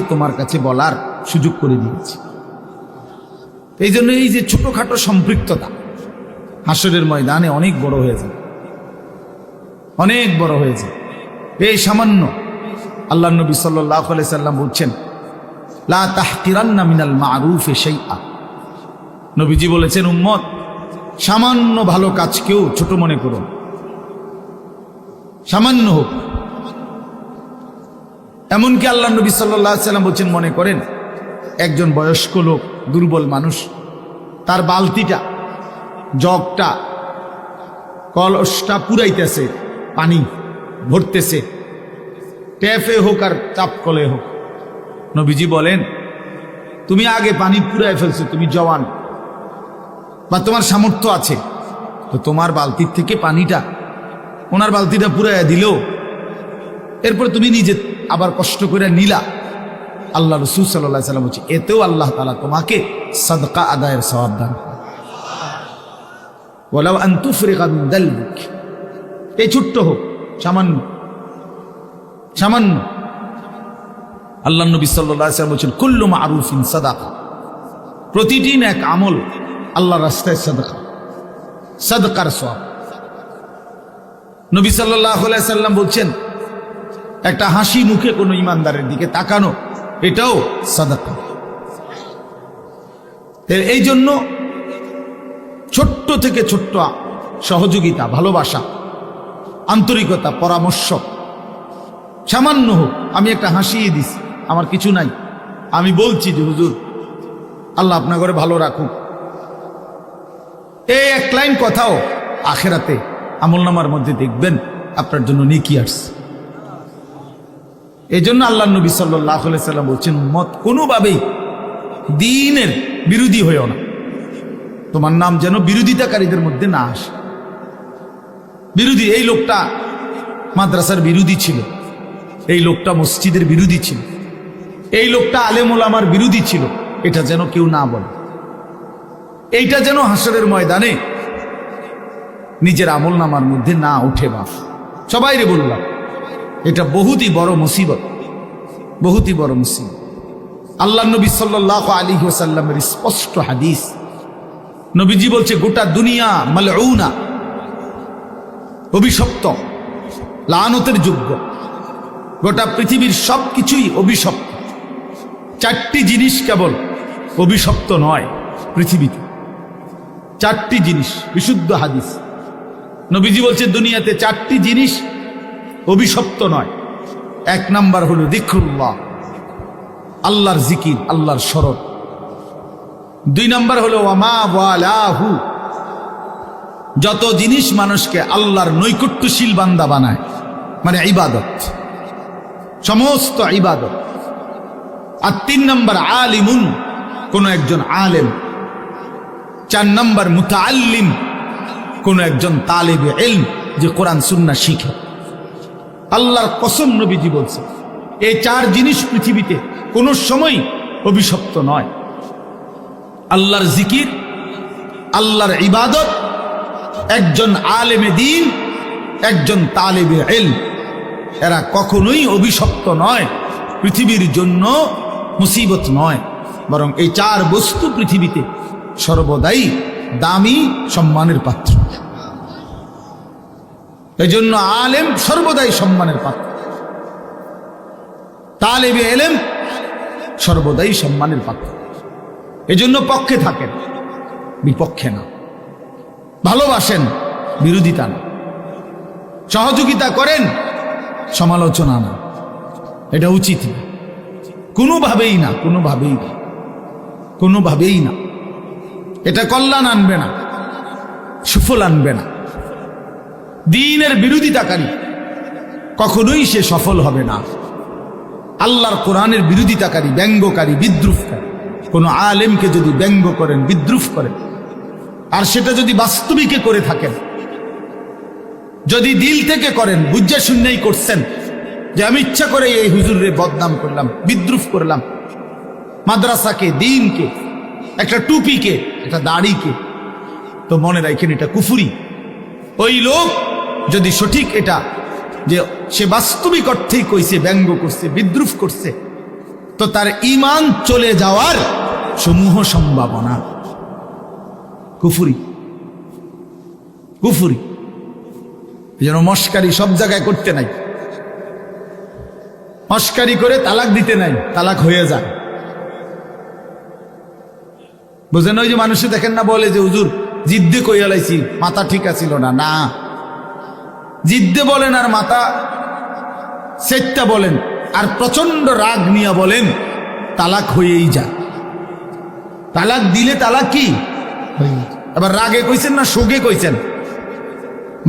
তোমার কাছে বলার সুযোগ করে দিয়েছি? এই জন্য এই যে ছোটখাটো সম্পৃক্ততা হাসরের ময়দানে অনেক বড় হয়ে যায়। অনেক বড় হয়ে যায়। এই সামান্য আল্লাহ নবী সাল্লাহ সাল্লাম বলছেন, লা মারুফে সেই আ নবীজি বলেছেন, উম্মত, সামান্য ভালো কাজকেও ছোট মনে করুন সামান্য হোক এমনকি আল্লাহ নবী সাল্লাহ সাল্লাম বলছেন, মনে করেন, একজন বয়স্ক লোক, দুর্বল মানুষ, তার বালতিটা, জগটা, কলসটা পুরাইতেছে, পানি ভরতেছে, ট্যাপে হোক আর চাপ কলে হোক। নবীজি বলেন, তুমি আগে পানি পুরাই ফেলছো, তুমি জওয়ান বা তোমার সামর্থ্য আছে, তো তোমার বালতির থেকে পানিটা, ওনার বালতিটা পুরাইয়া দিল এরপর তুমি নিজে আবার কষ্ট করে নিলা। আল্লাহ রসুল সাল্লাহ সাল্লাম বলছে, এতেও আল্লাহ তালা তোমাকে সদকা আদায়ের সবাব দান বলাও আন্তুফরিকা এই ছোট্ট হোক, সামান্য। সামান্য। আল্লাহ নবী সাল্লাম বলছেন, কুল্লু মারুফিন সাদাকা। প্রতিটি এক আমল আল্লাহ রাস্তায় সাদকা। সাদকার সব নবী সাল্লাহ সাল্লাম বলছেন একটা হাসি মুখে কোনো ইমানদারের দিকে তাকানো, এটাও সাদাকা। এই জন্য ছোট্ট থেকে ছোট্ট সহযোগিতা, ভালোবাসা, আন্তরিকতা, পরামর্শ, সামান্য হোক, আমি একটা হাসিয়ে দিছি, আমার কিছু নাই। আমি বলছি যে, হুজুর, আল্লাহ আপনার ঘরে ভালো রাখুক। এই এক লাইন কথাও আখেরাতে আমলনামার মধ্যে দেখবেন, আপনার জন্য নিকিয়ার্স এই জন্য আল্লাহ নবী সাল্লাহ সাল্লাম বলছেন, মত কোনোভাবেই দিনের বিরোধী হয়েও না। তোমার নাম যেন বিরোধিতাকারীদের মধ্যে না আসে। বিরোধী, এই লোকটা মাদ্রাসার বিরোধী ছিল। এই লোকটা মসজিদের বিরোধী ছিল। এই লোকটা আলেমুল আমার বিরোধী ছিল। এটা যেন কেউ না বলে। এইটা যেন হাসরের ময়দানে নিজের আমল নামার মধ্যে না উঠে বাপ সবাই রে বললাম এটা বহুতই বড় মুসিবত, বহুতই বড় মুসিবত। আল্লাহ নবী সাল্লাহ আলী ওসাল্লামের স্পষ্ট হাদিস, নবীজি বলছে, গোটা দুনিয়া মালউনা, অভিশপ্ত, লানতের যোগ্য। গোটা পৃথিবীর সব কিছুই অভিশপ্ত। চারটি জিনিস কেবল অভিশপ্ত নয় পৃথিবীতে। চারটি জিনিস, বিশুদ্ধ হাদিস। নবীজি বলছে, দুনিয়াতে চারটি জিনিস অভিশপ্ত নয়। এক নাম্বার হলো দিক্রুল্লাহ। আল্লাহর জিকির, আল্লাহর শরৎ দুই নাম্বার হলো ওয়ামা ওয়ালাহু। যত জিনিস মানুষকে আল্লাহর নৈকট্যশীল বান্দা বানায় মানে ইবাদত, সমস্ত ইবাদত। আর তিন নম্বর আলিমুন, কোন একজন আলেম। চার নম্বর মুতাআল্লিম, কোন একজন তালেবে এলম যে কোরআন সুন্না শিখে। আল্লাহর কসম নবীজি বলছে, এই চার জিনিস পৃথিবীতে কোনো সময় অভিশপ্ত নয়। আল্লাহর জিকির, আল্লাহর ইবাদত, একজন আলেমে দিন, একজন তালেবে এল এরা কখনোই অভিশপ্ত নয়, পৃথিবীর জন্য মুসিবত নয়, বরং এই চার বস্তু পৃথিবীতে সর্বদাই দামি সম্মানের পাত্র। এই জন্য আলেম সর্বদাই সম্মানের পাত্র। তালেবে এলেম সর্বদাই সম্মানের পাত্র। এজন্য পক্ষে থাকেন, বিপক্ষে না। ভালোবাসেন, বিরোধিতা না। সহযোগিতা করেন, সমালোচনা না। এটা উচিত না। কোনোভাবেই না কোনোভাবেই না। কোনোভাবেই না। এটা কল্যাণ আনবে না, সুফল আনবে না। দিনের বিরোধিতাকারী, কখনোই সে সফল হবে না। আল্লাহর কোরআনের বিরোধিতাকারী, ব্যঙ্গকারী, বিদ্রুপকারী, কোনো আলেমকে যদি ব্যঙ্গ করেন, বিদ্রুপ করেন, আর সেটা যদি বাস্তবিকে করে থাকেন, যদি দিল থেকে করেন, বুঝা শূন্যই করছেন, যে আমি ইচ্ছা করে এই হুজুরে বদনাম করলাম, বিদ্রুপ করলাম, মাদ্রাসাকে, দিনকে, একটা টুপিকে, একটা দাড়িকে, তো মনে রাখেন এটা কুফুরি। ওই লোক যদি সঠিক এটা, যে সে বাস্তবিক অর্থেই কইছে, ব্যঙ্গ করছে, বিদ্রুপ করছে, তো তার ইমান চলে যাওয়ার সমূহ সম্ভাবনা। কুফুরি। কুফুরি। জন্য মস্কারি সব জায়গায় করতে নাই। মস্কারি করে তালাক দিতে নাই, তালাক হয়ে যায়। বুঝেন ওই যে মানুষে দেখেন না বলে যে, হুজুর, জিদ্দি কইয়া লাইছি, মাথা ঠিক আছিল না? না। জিদ্দে বলেন আর মাথা সেটটা বলেন, আর প্রচণ্ড রাগ নিয়ে বলেন, তালাক হয়েই যায় তালাক দিলে তালাক কি? এবার রাগে কইছেন না শোকে কইছেন?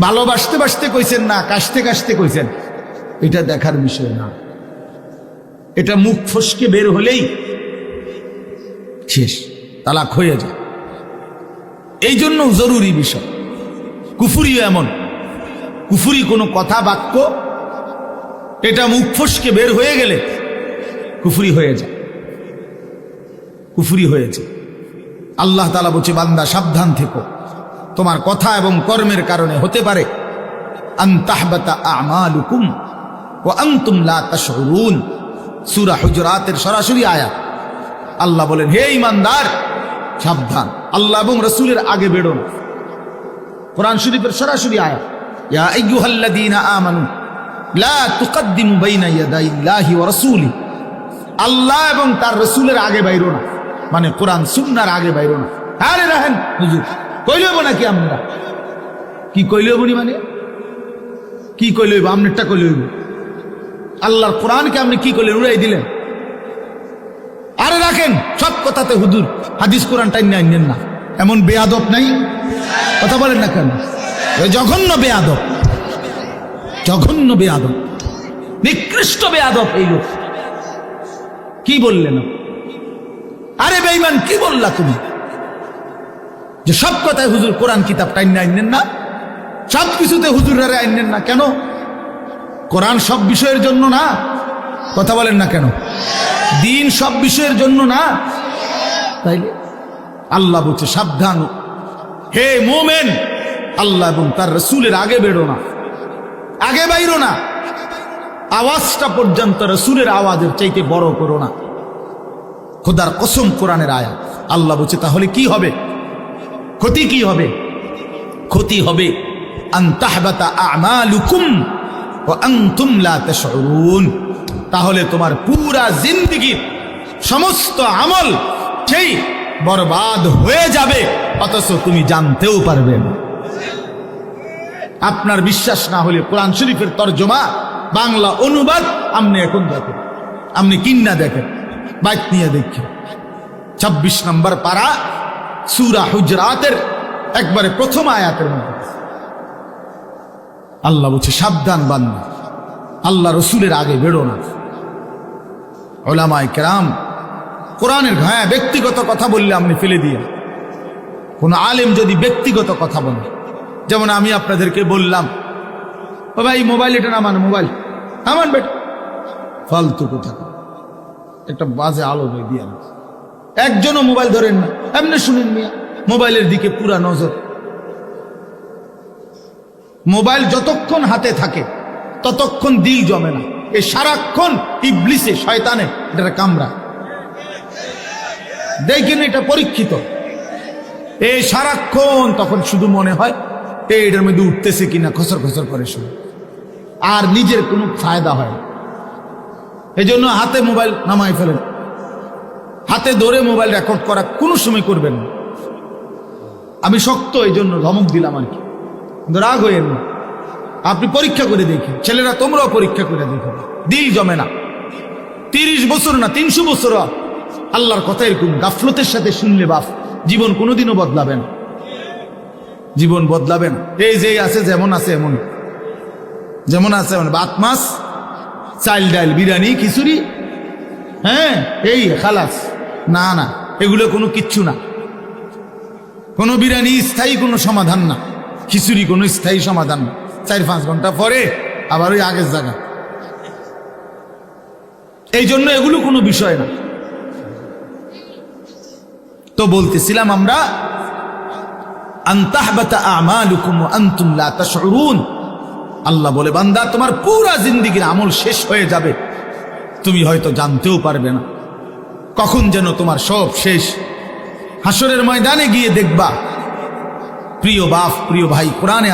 ভালোবাসতে বাসতে কইছেন না, কাশতে কাশতে কইছেন? এটা দেখার বিষয় না। এটা মুখ ফসকে বের হলেই শেষ, তালাক হয়ে যায়। এই জন্য জরুরি বিষয়। কুফুরিও এমন। কুফুরি কোনো কথা বাক্য এটা মুখ ফসকে বের হয়ে গেলে কুফুরি হয়ে যায়। কুফুরি হয়েছে আল্লাহ তালা বলছে, বান্দা, সাবধান থেকো। তোমার কথা এবং কর্মের কারণে হতে পারে। সূরা হুজরাতের সরাসরি আয়াত। আল্লাহ বলেন, হে ইমানদার সাবধান। আল্লাহ এবং রসুলের আগে বেরো না কোরআন শরীফের সরাসরি আয়াত। ইয়া আইয়ুহাল্লাযীনা আমানু, লা তুকদ্দিমু বাইনা ইয়াদাইল্লাহি ওয়া রাসূলি। আল্লাহ এবং তার রসুলের আগে বাইরো না। মানে কোরআন সুন্নার আগে বাইরো না। আরে রাহেন, হুজুর কইলব নাকি আমরা? কি কইলব নি মানে? কি কইলব আমনেরটা কইলব আল্লাহর কোরআনকে আপনি কি করলেন উড়াই দিলেন। আরে রাখেন, সব কথাতে হুজুর, হাদিস কোরআন টাইম আইনেন না। এমন বেয়াদব নাই। কথা বলেন না কেন? জঘন্য বেয়াদব। জঘন্য বেয়াদব। নিকৃষ্ট বেয়াদব এই লোক। কি বললেন আরে বেইমান কি বললা তুমি? যে সব কথায় হুজুর কোরআন কিতাব টাইম আইনেন না? সব কিছুতে হুজুরারে আইনেন না কেন? কোরআন সব বিষয়ের জন্য না? কথা বলেন না কেন? দিন সব বিষয়ের জন্য না? তাইলে আল্লাহ বলছে, সাবধান হে মোমেন আল্লাহ এবং তার রসুলের আগে বেরো না। আগে বাইরো না। আওয়াজটা পর্যন্ত রসুলের আওয়াজের চাইতে বড় করো না। খোদার কসম কোরআনের আয়াত। আল্লাহ বলছে, তাহলে কি হবে? ক্ষতি কি হবে? ক্ষতি হবে। তাহলে তোমার পুরা জিন্দগির সমস্ত আমল সেই বরবাদ হয়ে যাবে, অথচ তুমি জানতেও পারবে না। আপনার বিশ্বাস না হলে কোরআন শরীফের তর্জমা, বাংলা অনুবাদ আপনি এখন দেখেন। আপনি কিন্না দেখেন, বাইক নিয়ে দেখেন। ছাব্বিশ নম্বর পারা, সুরা হুজরাতের একবারে প্রথম আয়াতের মধ্যে আল্লাহ বলছে, সাবধান বান্দা, আল্লাহ রসুলের আগে বেরো না। ওলামায় কেরাম, কোরআনের ঘায়া ব্যক্তিগত কথা বললে আপনি ফেলে দিয়ে কোন আলেম যদি ব্যক্তিগত কথা বলে যেমন আমি আপনাদেরকে বললাম। ও ভাই মোবাইল এটা নামান মোবাইল নামান বেটা ফালতু কোথা। একটা বাজে আলো হয়ে দিয়ে একজনও মোবাইল ধরেন না। এমনি শুনেন মিয়া মোবাইলের দিকে পুরা নজর। মোবাইল যতক্ষণ হাতে থাকে, ততক্ষণ দিল জমে না। এ সারাক্ষণ ইবলিসে, শয়তানে এটা কামড়া দেখেন এটা পরীক্ষিত। এই সারাক্ষণ তখন শুধু মনে হয় এটার মধ্যে উঠতেছে কিনা খসর খসর করে শুনে। আর নিজের কোনো ফায়দা হয় এই জন্য হাতে মোবাইল নামাই ফেলেন। হাতে ধরে মোবাইল রেকর্ড করা কোনো সময় করবেন না। আমি শক্ত এই জন্য ধমক দিলাম আর কি। কিন্তু রাগ হইয়েন না আপনি পরীক্ষা করে দেখেন। ছেলেরা তোমরাও পরীক্ষা করে দেখো। দিল জমে না। তিরিশ বছর না, তিনশো বছর আল্লাহর কথা এরকম গাফলতের সাথে শুনলে বাপ জীবন কোনোদিনও বদলাবে না। জীবন বদলাবে না এই যে আছে, যেমন আছে, এমন। যেমন আছে এমন ভাত মাছ চাল ডাল বিরিয়ানি, খিচুড়ি হ্যাঁ এই খালাস। না না, এগুলো কোনো কিচ্ছু না। কোনো বিরিয়ানি স্থায়ী কোনো সমাধান না। খিচুড়ি কোনো স্থায়ী সমাধান না। চার পাঁচ ঘণ্টা পরে আবার ওই আগের জায়গা। এই জন্য এগুলো কোনো বিষয় না। তো বলতেছিলাম আমরা আল্লাহ বলে, বান্দা, তোমার পুরা জিন্দিগির আমল শেষ হয়ে যাবে। তুমি হয়তো জানতেও পারবে না। কখন যেন তোমার সব শেষ। হাসরের ময়দানে গিয়ে দেখবা, প্রিয় বাপ, প্রিয় ভাই, কোরআনে